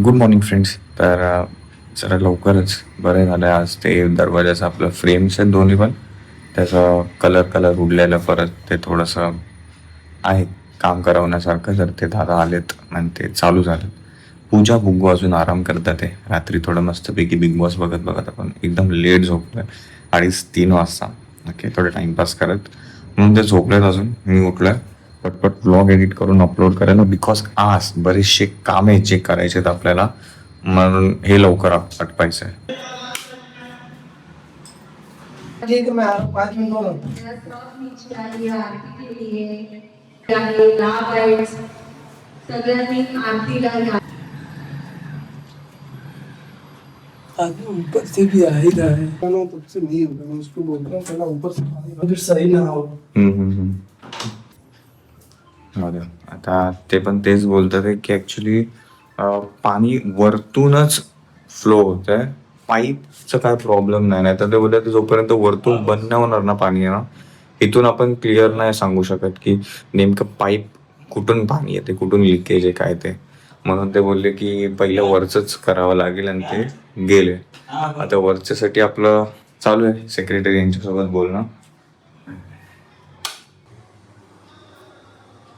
Good morning friends तर जरा लवकरच बरं झालं आज ते दरवाजाचं आपलं फ्रेम्स आहेत दोन्ही पण. त्याचा कलर कलर उडलेलं परत ते थोडंसं आहे काम करवण्यासारखं. जर ते दादा आलेत आणि ते चालू झालं. पूजा बुग्गू अजून आराम करतात ते. रात्री थोडं मस्तपैकी बिग बॉस बघत बघत आपण एकदम लेट झोपतोय. अडीच तीन वाजता. ओके थोडं टाइमपास करत. म्हणून ते झोपलेत अजून. मी उठलं पटपट ब्लॉग एडिट करून अपलोड करायला बिकॉज आज बरेचसे काम जे करायचे आहेत आपल्याला म्हणून हे लवकर आटपायचं आहे. ठीक है मैं आ रहा हूँ, पाँच मिनट में सगळ्यांनी आरतीला घ्या आगे ऊपर से भी आ ही रहा है ना तब से नहीं होगा मैं उसको बोल रहा हूँ पहला ऊपर से फिर सही ना हो. आता ते पण तेच बोलतात आहे की ऍक्च्युली पाणी वरतूनच फ्लो होत आहे पाईपचं काय प्रॉब्लेम नाही. नाही तर ते बोलतात जोपर्यंत वरतून बंद नाही होणार ना पाणी ना इथून आपण क्लिअर नाही सांगू शकत की नेमकं पाईप कुठून पाणी येते कुठून लिकेज आहे काय ते. म्हणून ते बोलले की पहिलं वरचंच करावं लागेल आणि ते गेले. आता वरच्यासाठी आपलं चालू आहे. सेक्रेटरी यांच्यासोबत बोलणं.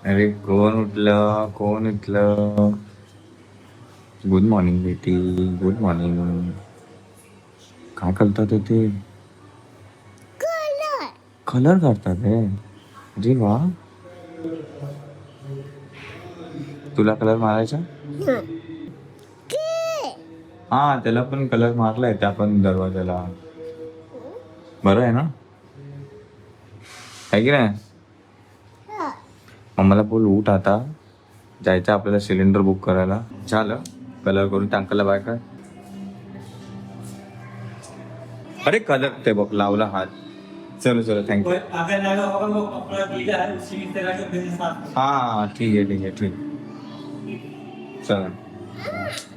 अरे कोण उठलं? कोण उठलं गुड मॉर्निंग बेटी. गुड मॉर्निंग काय करतात ते कलर करतात हे. अरे वा. तुला कलर मारायचा? हा. त्याला पण कलर मारलाय त्या पण दरवाजाला. बरं आहे ना? आहे की नाही? आम्हाला बोल उठ आता. जायचं आपल्याला सिलेंडर बुक करायला. झालं. कलर करून टाकायला बाय काय अरे कलर ते बघ लावला हात. चलो चलो थँक्यू हा ठीक आहे ठीक आहे ठीक चल.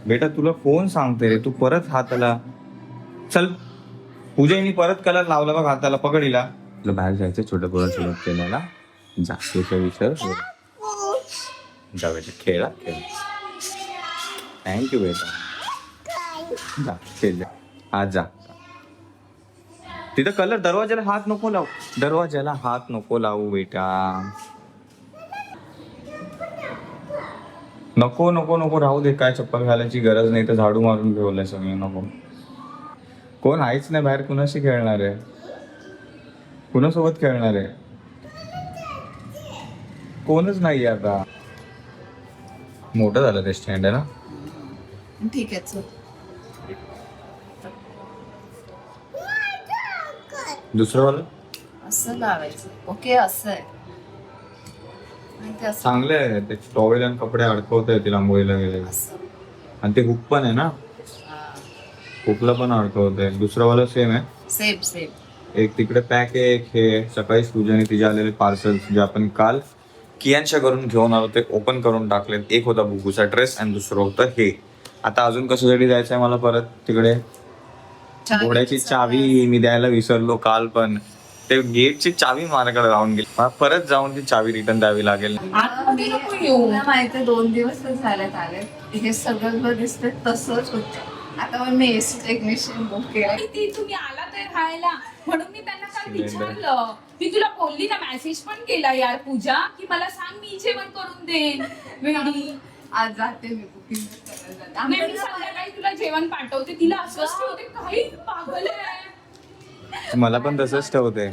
बेटा तुला फोन सांगते रे. तू परत हाताला. चल. पूजेनी परत कलर लावला बघ हाताला पकडीला तुला बाहेर जायचं छोट्या पोरा सोबत केल्याला जास्तीचा विचार. जा खेळा खेळ. थँक्यू बेटा. जा खेळ जा. आज जा. तिथं कलर दरवाजाला हात नको लावू. दरवाजाला हात नको लावू बेटा. नको नको नको राहू दे. काय चप्पल घालायची गरज नाही तर झाडू मारून ठेवलंय सगळे नको. कोण आहेच नाही बाहेर कुणाशी खेळणार आहे? कुणासोबत खेळणार आहे? कोणच नाही आता. मोठं झालं स्टँड आहे ना? ठीक आहे चल. दुसरं वालं? असं लावायचं. ओके असं आहे. आणि ते असं चांगले आहे. ते टॉवेल आणि कपडे अडकवता येतील आंघोळीला गेले असं. आणि ते हुक पण आहे ना? हुकला पण अडकवत दुसरं वाला सेम आहे. सेम सेम एक तिकडे पॅक आहे एक हे सकाळी पूजाने तिचे आलेले पार्सल जे आपण काल कियांच्या घरून घेऊन आलो ते ओपन करून टाकले एक होता बुगूचा ड्रेस आणि दुसरं होतं हे. आता अजून कशासाठी जायचंय मला परत तिकडे? घोड्याची चावी मी द्यायला विसरलो काल पण. ते गेटची चावी माझ्याकडे राहून गेली. मला परत जाऊन ती चावी रिटर्न द्यावी लागेल. माहिती दोन दिवस झालेत आले हे सगळं दिसतंय तसंच होतं. आता मग मी एसी टेक्निशियन बुक केलं ती तुम्ही आला तर राहायला. म्हणून मी त्यांना काल विचारलं. मी तुला बोलली ना मेसेज पण केला यार पूजा की मला सांग मी जेवण करून देईन. वेडी. आज जाते मी बुकिंग करायला नाही, मी जाते संध्याकाळी तुला जेवण पाठवते. तिला काही पागल आहे. मला पण तसंच ठेवते.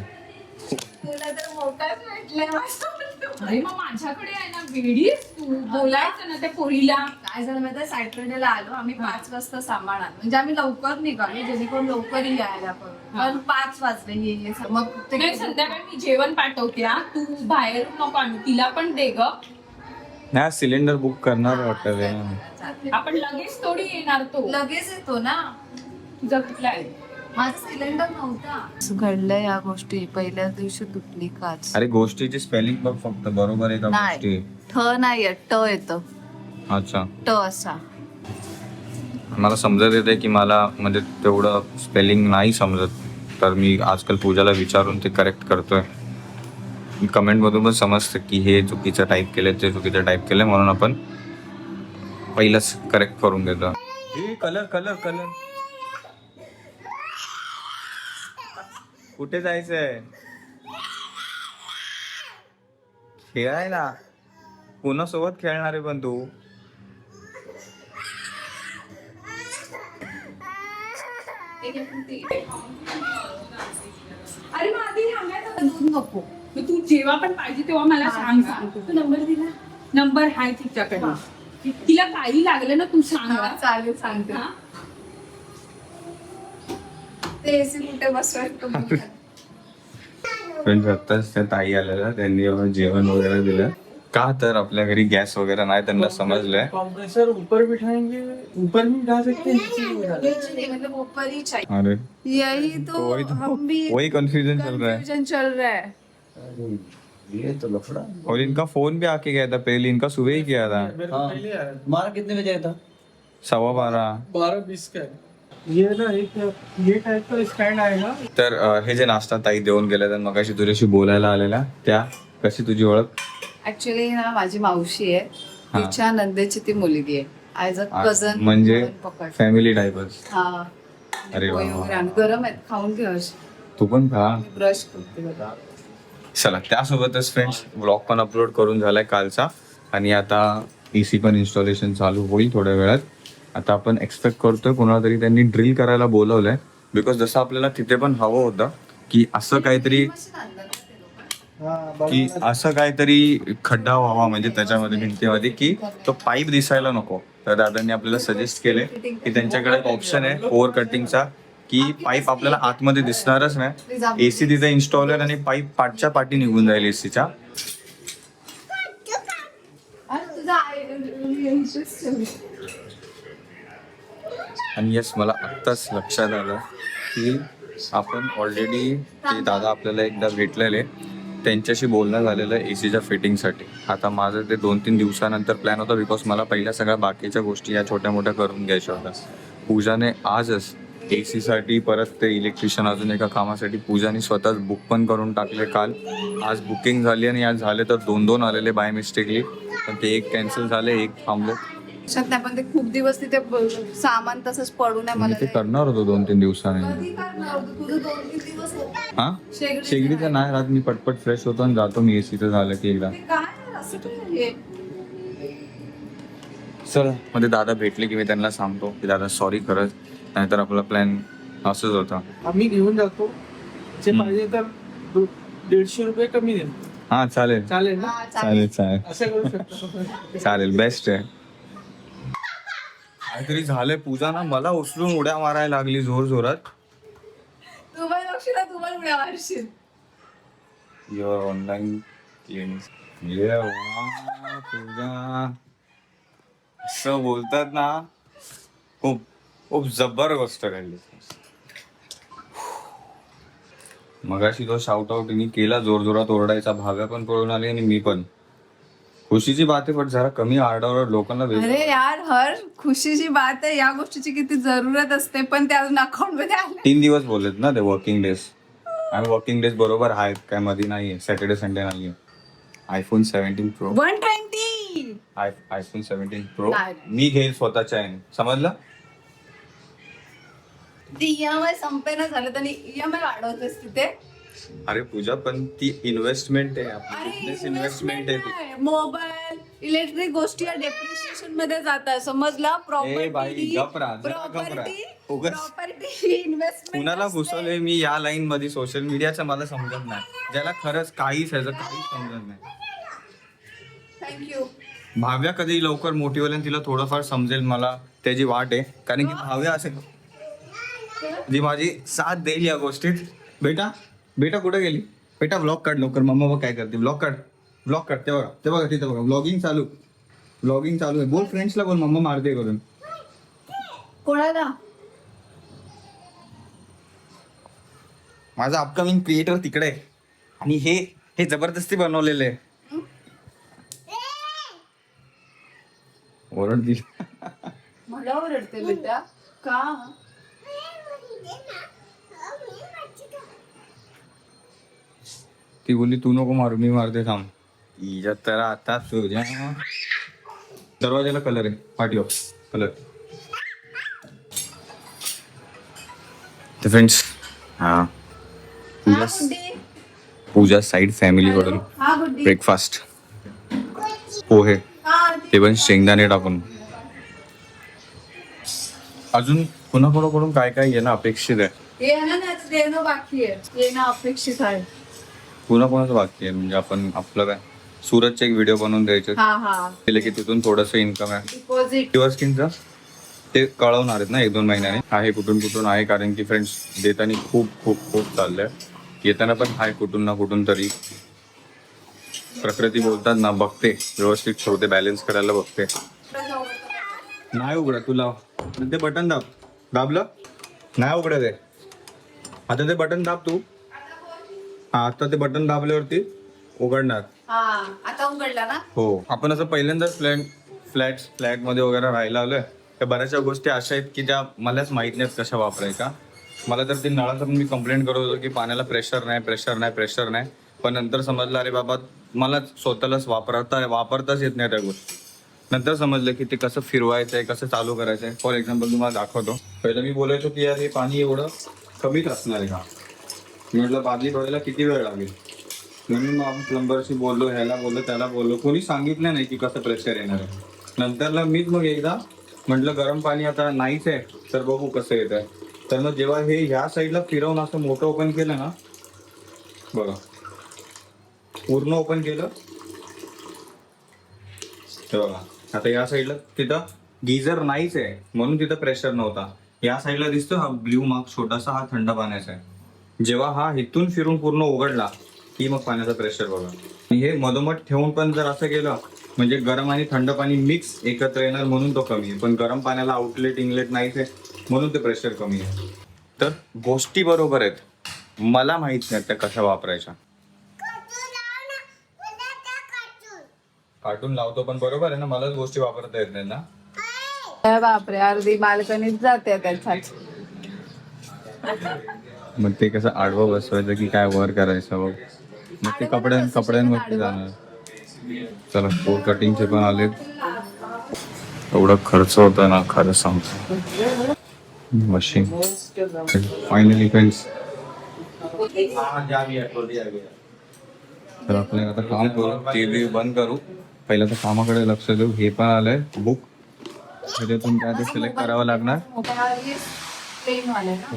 तुला तर भेटलाय. माझं अरे मग माझ्याकडे आहे ना वेडी तू. बोलायचं ना त्या पोरीला. काय झालं माहिती सॅटर्डेला आलो. आम्ही पाच वाजता सांभाळणार. म्हणजे आम्ही लवकर निघालो. जेणेकरून लवकर यायला पण पण पाच वाजले ये ये सर. मग ते नाही संध्याकाळी मी जेवण पाठवते हा. तू बाहेर नको आणू. तिला पण दे ग. नाही सिलेंडर बुक करणार वाटतं जाते. आपण लगेच थोडी येणार तो. लगेच येतो ना? तुझा कुठला आहे माझा सिलेंडर नव्हता. घडलं या गोष्टी. पहिल्या दिवशी तुटली काच. अरे गोष्टीची स्पेलिंग बघ फक्त. बरोबर आहे का गोष्टी? ठ नाही ट येतो. अच्छा. ट असा. मला समजत येते की मला म्हणजे तेवढं स्पेलिंग नाही समजत. तर मी आजकाल पूजाला विचारून ते करेक्ट करतोय. कमेंटमधून पण समजतं की हे चुकीचं टाईप केलं ते चुकीचं टाईप केलं म्हणून आपण पहिलंच करेक्ट करून देतो हे कलर कलर कलर कुठे जायचंय? खेळायला. कोणासोबत खेळणार आहे पण तू? अरे मग आधी सांगायचं दूध नको. मग तू जेव्हा पण पाहिजे तेव्हा मला सांग. सांग. तू नंबर दिला? नंबर आहे तिच्याकडे. तिला काही लागलं ना तू सांग. चालेल सांगते. हा? ते एसी कुठे बसवायचं पण आत्ताच त्या ताई आलेल्या त्यांनी एवढं जेवण वगैरे दिलं. का तर आपल्या घरी गॅस वगैरे नाही त्यांना समजलंय कंप्रेसर ऊपर बिठाएँगे ऊपर भी बिठा सकते हैं नीचे भी बिठा सकते हैं। मतलब ऊपर ही चाहिए। अरे यही तो वही तो- हम भी वही कंफ्यूजन चल रहा है। कंफ्यूजन चल रहा है। ये तो लफड़ा। और इनका फ़ोन भी आके गया था पहले इनका सुबह ही किया था। मेरे को पहले आया हमारा कितने बजे था? सव्वा बारा बारह बीस का है। ये ना एक ये टाइप का स्टैंड आएगा तर अ, हे जे नाश्ता ताई देऊन गेल्या तर मगाशी तुझ्याशी बोलायला आलेल्या त्या कशी तुझी ओळख? ऍक्च्युली ना माझी मावशी आहे. हा. तिच्या नंदेची ती मुलगी आहे. ऍज अ आ, कझन म्हणजे पकड फॅमिली टाईपच हा. अरे वा. गरम आहेत खाऊन घे. तू पण खा. करते बघा. चला त्यासोबतच फ्रेंड्स ब्लॉग पण अपलोड करून झालाय कालचा. आणि आता ए सी पण इन्स्टॉलेशन चालू होईल थोड्या वेळात. आता आपण एक्सपेक्ट करतोय कोणाला तरी त्यांनी ड्रिल करायला बोलवलंय. बिकॉज जसं आपल्याला तिथे पण हवं होतं की असं काहीतरी की असं काहीतरी खड्डा व्हावा म्हणजे त्याच्यामध्ये भिंतीमध्ये की तो पाईप दिसायला नको. तर दादांनी आपल्याला सजेस्ट केले की त्यांच्याकडे एक ऑप्शन आहे ओव्हर कटिंगचा की पाईप आपल्याला आतमध्ये दिसणारच नाही. एसी तिथे इन्स्टॉल आहे आणि पाईप पाठच्या पाठी निघून जाईल एसीच्या अरे आणि यस मला आत्ताच लक्षात आलं की आपण ऑलरेडी ते दादा आपल्याला एकदा भेटलेले. त्यांच्याशी बोलणं झालेलं आहे सीच्या फिटिंगसाठी आता माझं ते दोन तीन दिवसानंतर प्लॅन होता बिकॉज मला पहिल्या सगळ्या बाकीच्या गोष्टी या छोट्या मोठ्या करून घ्यायच्या होत्या. पूजाने आजच ए सीसाठी परत ते इलेक्ट्रिशियन अजून एका कामासाठी पूजाने स्वतःच बुक पण करून टाकले काल. आज बुकिंग झाली आणि आज झाले तर दोन दोन आलेले बाय मिस्टेकली पण ते एक कॅन्सल झाले एक थांबले. लक्षात नाही पण ते खूप दिवस तिथे सामान तसंच पडून आहे मला ते करणार होतो दोन तीन दिवसाने. कधी करणार होतं? तुझं दोन तीन दिवस होते. हा? शेगडीचं शेगडीचं नाही. राहत मी पटपट फ्रेश होतो आणि जातो मी एसीचं झालं की एकदा. ते काय यार, असं काय? चलमध्ये दादा भेटले की मी त्यांना सांगतो की दादा सॉरी खरंच नाहीतर आपला प्लॅन असंच होता. आम्ही घेऊन जातो. जे हम्म. पाहिजे तर दो- दीडशे रुपये कमी दे हा चालेल. चालेल ना? हा, चालेल. चालेल चालेल. असं करू शकतो. चालेल बेस्ट आहे. काहीतरी झालंय. पूजा ना मला उचलून उड्या मारायला लागली जोर जोरात. तू पण बघशील ना, तू पण उड्या मारशील. Your online clinic Pooja. असं बोलतात ना खूप खूप जबर गोष्ट घडली मगाशी तो शाउट आउट केला जोर जोरात ओरडायचा. भाव्या पण पळून आली आणि मी पण. खुशीची बात आहे पण जरा कमी आरडावर लोकांना वेगळं- अरे यार हर खुशीची बात आहे या गोष्टीची किती जरूरत असते पण ते अजून अकाउंटमध्ये आले. तीन दिवस बोललेत ना ते वर्किंग डेज आणि वर्किंग डेज बरोबर आहेत काय मध्ये नाहीये सॅटर्डे संडे नाहीये. IPhone seventeen pro one twenty iPhone seventeen pro नाही. मी घेईल स्वतःच्या आहे समजलं? ते ईएमआय संपेना झालं तर ईएमआय वाढवतेस तिथे अरे पूजा पण ती इन्व्हेस्टमेंट आहे आपली. बिझनेस इन्व्हेस्टमेंट आहे ती. मोबाईल इलेक्ट्रिक गोष्टी या डेप्रिशिएशनमध्ये जातात समजला? ए बाई, गप राहा, जरा गप राहा. उगाच- प्रॉपर्टी इन्व्हेस्टमेंट कुणाला घुसवलंय मी या लाईन मध्ये? सोशल मीडियाचं मला समजत नाही. ज्याला खरंच काहीच ह्याचं काहीच समजत नाही. थँक्यू भाव्या कधी लवकर मोठी होईल आणि तिला थोडंफार समजेल मला. त्याची वाट आहे. कारण की भाव्या असेल जी माझी साथ देईल या गोष्टीत. बेटा बेटा कुठे गेली? बेटा ब्लॉग काढ लवकर. मम्मा बघ काय करते. ब्लॉग काढ. ब्लॉग काढ. ते बघा. ते बघा तिथे बघा. ब्लॉगिंग चालू. ब्लॉगिंग चालू आहे. बोल फ्रेंड्सला बोल. मम्मा मारते करून. कोणाला? माझा अपकमिंग क्रिएटर तिकडे आहे. आणि हे हे जबरदस्ती बनवलेलं आहे. ओरड दिली. मला ओरडते बेटा. का? ती बोलली तू नको मारू मी मारते थांब. इज्जत तर आता तुझ्या दरवाजाला कलर आहे. पाठी कलर तर फ्रेंड्स हा. पूजा. पूजा साईड फॅमिलीकडून हा गुड्डी. ब्रेकफास्ट पोहे. हा ते पण शेंगदाणे टाकून. अजून कुणाकोणाकडून काय काय येणं अपेक्षित आहे? येणं बाकी आहे. येणं अपेक्षित आहे. कुणाकोणाचं बाकी आहे. म्हणजे आपण आपलं काय? सुरतचे एक व्हिडिओ बनवून द्यायचे. हा हा. केले की तिथून थोडंसं इन्कम आहे. डिपॉझिट स्किनचं ते कळवणार आहेत ना एक दोन महिन्याने. आहे कुठून कुठून आहे कारण की फ्रेंड्स देताना खूप खूप खूप चाललंय. येताना पण आहे कुठून ना कुठून तरी. प्रकृती बोलतात ना बघते. व्यवस्थित ठेवते बॅलन्स करायला बघते. नाही उघडा तू लाव. ते बटन दाब. दाबलं? नाही उघडा ते आता ते बटन दाब तू. आता ते बटन दाबल्यावरती उघडणार. हा आता उघडला ना? हो. आपण असं पहिल्यांदाच फ्लॅट फ्लॅट फ्लॅटमध्ये वगैरे राहायला आलोय. तर बऱ्याचशा गोष्टी अशा आहेत की ज्या मलाच माहीत नाहीत कशा वापरायच्या. मला तर ते नळाचं पण मी कंप्लेंट करत होतो की पाण्याला प्रेशर नाही प्रेशर नाही प्रेशर नाही. पण नंतर समजलं अरे बाबा मला स्वतःलाच वापरता वापरताच येत नाही त्या गोष्टी. नंतर समजलं की ते कसं फिरवायचं आहे कसं चालू करायचं आहे फॉर एक्झाम्पल तुम्हाला दाखवतो. पहिलं मी बोलायचो की यार हे पाणी एवढं कमीच असणार आहे का? म्हटलं बादली भरायला किती वेळ लागेल? म्हणून मग प्लंबरशी बोललो ह्याला बोललो त्याला बोललो. कोणी सांगितलं नाही की कसं प्रेशर येणार आहे. नंतरला मीच मग एकदा म्हटलं गरम पाणी आता नाहीच आहे तर बघू कसं येत आहे तर मग जेव्हा हे ह्या साईडला फिरवून असं मोठं ओपन केलं ना बघा. पूर्ण ओपन केलं. तर बघा. आता या साईडला तिथं गिझर नाहीच आहे म्हणून तिथं प्रेशर नव्हता. या साईडला दिसतो हा ब्ल्यू मार्क छोटासा हा थंड पाण्याचा आहे. जेव्हा हा इथून फिरून पूर्ण उघडला की मग पाण्याचा प्रेशर बघा. आणि हे मधोमध ठेवून पण जर असं केलं म्हणजे गरम आणि थंड पाणी मिक्स एकत्र येणार म्हणून तो कमी आहे. पण गरम पाण्याला आउटलेट इनलेट नाहीच आहे म्हणून ते प्रेशर कमी आहे. तर गोष्टी बरोबर आहेत. मला माहीत नाही त्या कशा वापरायच्या. कार्टून लावतो पण बरोबर आहे ना? मलाच गोष्टी वापरता येत नाही ना? बापरे अर्धी बाल्कनीत जाते त्याच्यात. मग ते कसं आडवं बसवायचं की काय वर करायचं बघ. मग ते कपड्यां कपड्यांवरती जाणार. चला फोर कटिंगचे पण आले एवढा खर्च होता ना खरं सांगतो. मशीन फायनली फ्रेंड्स तर आपल्याला आता काम करू टी बंद करू. पहिलं तर कामाकडे लक्ष देऊ. हे पण आलंय. बुक त्याच्यातून काय ते सिलेक्ट करावं लागणार प्लेन वाले ना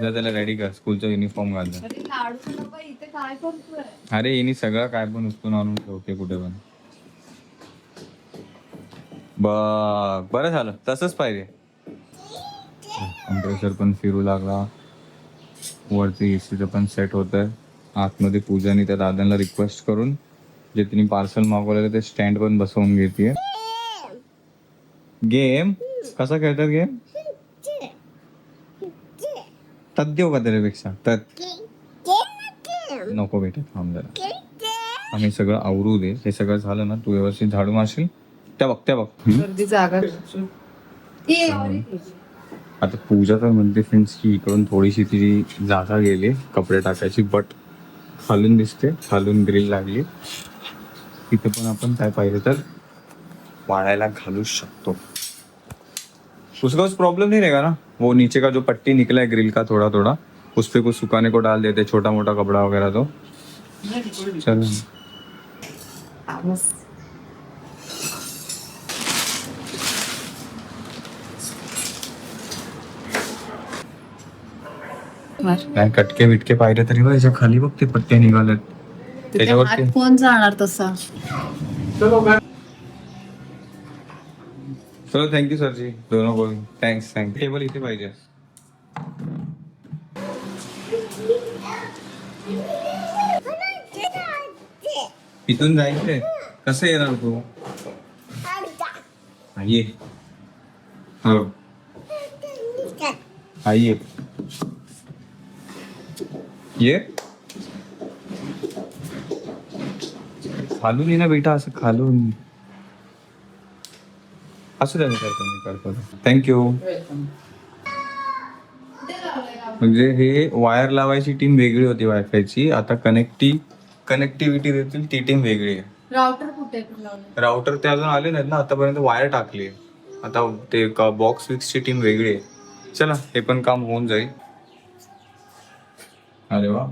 जर त्याला रेडी कर. स्कूलचा युनिफॉर्म घालतो अरे लाडू बाबा इथे काय करतोय? अरे हिनी सगळं काय पण उचलून आणून ठेवते कुठे पण. बघ बरं झालं. तसंच पाहिजे. कम्प्रेसर पण फिरू लागला. वरती एसीचं पण सेट होत आहे आतमध्ये पूजाने त्या दादांना रिक्वेस्ट करून जे तिने पार्सल मागवलेलं ते स्टँड पण बसवून घेते गेम कसा खेळतात गेम तत देऊ का त्याच्यापेक्षा तत नको बेटा थांब जरा. आम्ही सगळं आवरू दे. हे सगळं झालं ना तू व्यवस्थित झाडू मारशील. त्या बघ त्या बघ. हम्म? गर्दी जागा. ये, आता पूजा तर म्हणते फ्रेंड्स की इकडून थोडीशी तिची जागा गेली कपडे टाकायची बट खालून दिसते खालून ग्रिल लागली. तिथे पण आपण काय पाहिजे तर वाळायला घालू शकतो. उसका कुछ प्रॉब्लम नहीं रहेगा ना? वो नीचे का जो पट्टी निकला है ग्रिल का थोड़ा थोड़ा उस पे कुछ सुखाने को डाल देते छोटा मोटा कपड़ा वगैरह तो। चलो। काय कटके बिटके पाहिजे तरी बघ याच्या खाली बघ ते पट्टे निघालेत त्याच्यावरती आत कोण जाणार तसा? चलो थँक्यू सरजी दोनों को थँक्स थँक्यू टेबल इथे पाहिजे. इथून जायचंय. कसं येणार तू? हा, ये. हो. आई ये. ये? खालून ये ना बेटा असं खालून. असू द्या मी करतो मी करतो. थँक्यू म्हणजे हे वायर लावायची टीम वेगळी होती वायफायची आता कनेक्टी कनेक्टिव्हिटी देतील ती टीम वेगळी आहे. राऊटर कुठे राऊटर ते अजून आले नाहीत ना आतापर्यंत वायर टाकली. आता ते बॉक्स फिक्सची टीम वेगळी आहे. चला हे पण काम होऊन जाईल. अरे वा.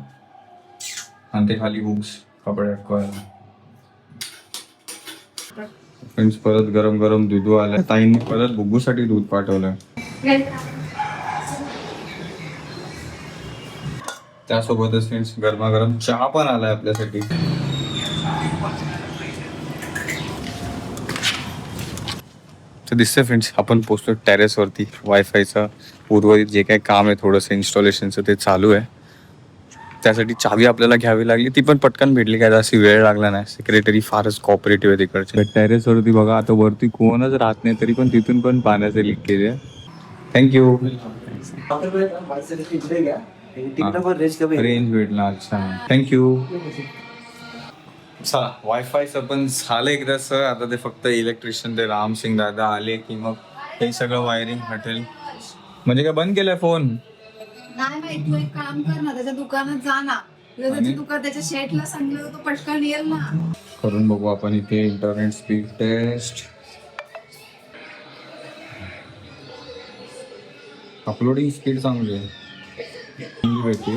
आणि ते खाली बुक्स कपडे अटकवायला फ्रेंड्स परत गरम गरम दूध आलं ताईंनी परत बुग्गूसाठी दूध पाठवलं. त्यासोबतच फ्रेंड्स गरमागरम चहा पण आलाय आपल्यासाठी. तर दिसतंय फ्रेंड्स आपण पोचतो टेरेसवरती वायफायचं उर्वरित जे काही काम आहे थोडंसं इन्स्टॉलेशनचं ते चालू आहे. त्यासाठी चावी आपल्याला घ्यावी लागली. ती पण पटकन भेटली काय जास्त वेळ लागला नाही. सेक्रेटरी फारच कॉपरेटिव्ह आहे तिकडचे. टेरेसवरती बघा आता वरती कोणच राहत नाही तरी पण तिथून पण पाण्याचं लिकेज आहे थँक्यू रेंज भेटला अच्छा. थँक्यू चला वायफायचं पण झालं एकदा सर आता ते फक्त इलेक्ट्रिशियन ते राम सिंग दादा आले की मग हे सगळं वायरिंग हटेल. म्हणजे काय बंद केलंय फोन नाही माहीत तू एक काम कर ना त्याच्या दुकानात जा ना. तुला त्याच्या दुकान त्याच्या शेटला सांगलं तो पटकन येईल ना. करून बघू आपण इथे internet speed test. Uploading speed चांगली आहे. भेटते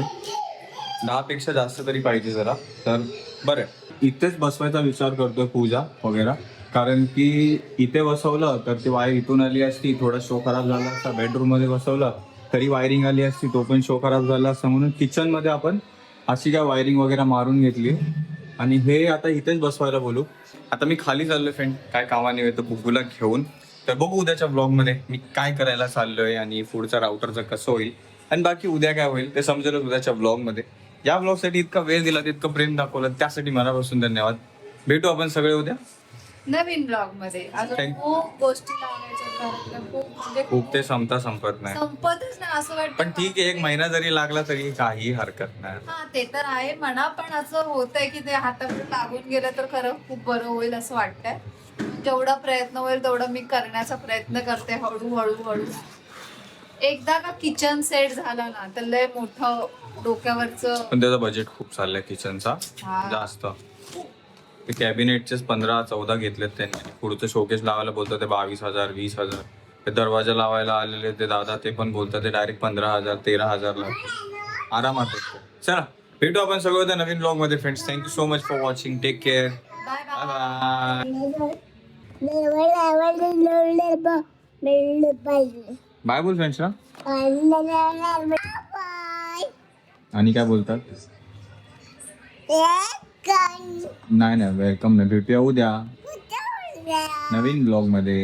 दहा पेक्षा जास्त तरी पाहिजे जरा. तर बरं इथेच बसवायचा विचार करतोय पूजा वगैरे. कारण की इथे बसवलं तर ती वायर इथून आली असती थोडा शो खराब झाला असता बेडरूममध्ये बसवलं. तरी वायरिंग आली असती तो पण शो खराब झाला असता म्हणून किचनमध्ये आपण अशी काय वायरिंग वगैरे मारून घेतली. आणि हे आता इथेच बसवायला बोलू. आता मी खाली चाललोय फ्रेंड काय कामाने येतो बुग्गूला घेऊन. तर बघू उद्याच्या ब्लॉगमध्ये मी काय करायला चाललोय आणि पुढचा राउटरचं कसं होईल. आणि बाकी उद्या काय होईल ते समजेलच उद्याच्या ब्लॉगमध्ये. या ब्लॉगसाठी इतका वेळ दिला इतकं प्रेम दाखवलं. त्यासाठी मनापासून धन्यवाद. भेटू आपण सगळे उद्या. नवीन ब्लॉगमध्ये. अजून Thank- खूप गोष्टी लावायच्या आहेत आपल्या. खूप ते संपता संपत नाही. संपतच नाही असं वाटतं पण ठीक आहे एक महिना जरी लागला तरी काही हरकत नाही. हा ते तर आहे. म्हणा पण असं होतंय की ते हातामध्ये लागून गेलं तर खरं खूप बरं होईल असं वाटतंय. जेवढा प्रयत्न होईल तेवढं मी करण्याचा प्रयत्न करते हळू हळू. हळू एकदा का किचन सेट झाला ना तर लय मोठं डोक्यावरचं पण त्याचं बजेट खूप चाललंय किचनचा. हा. जास्त. ते कॅबिनेटचेच पंधरा चौदा घेतलेत त्यांनी. पुढचं शोकेस लावायला बोलतात ते बावीस हजार वीस हजार. ते दरवाजा लावायला आलेले ते दादा ते पण बोलतात ते डायरेक्ट पंधरा हजार तेरा हजार ला आरामात. चला भेटू आपण सगळं त्या नवीन ब्लॉगमध्ये friends thank you so much for watching take care bye बोल फ्रेंड्स ना आणि काय बोलतात? नाही नाही वेलकम नाही भेटूया उद्या नवीन ब्लॉगमध्ये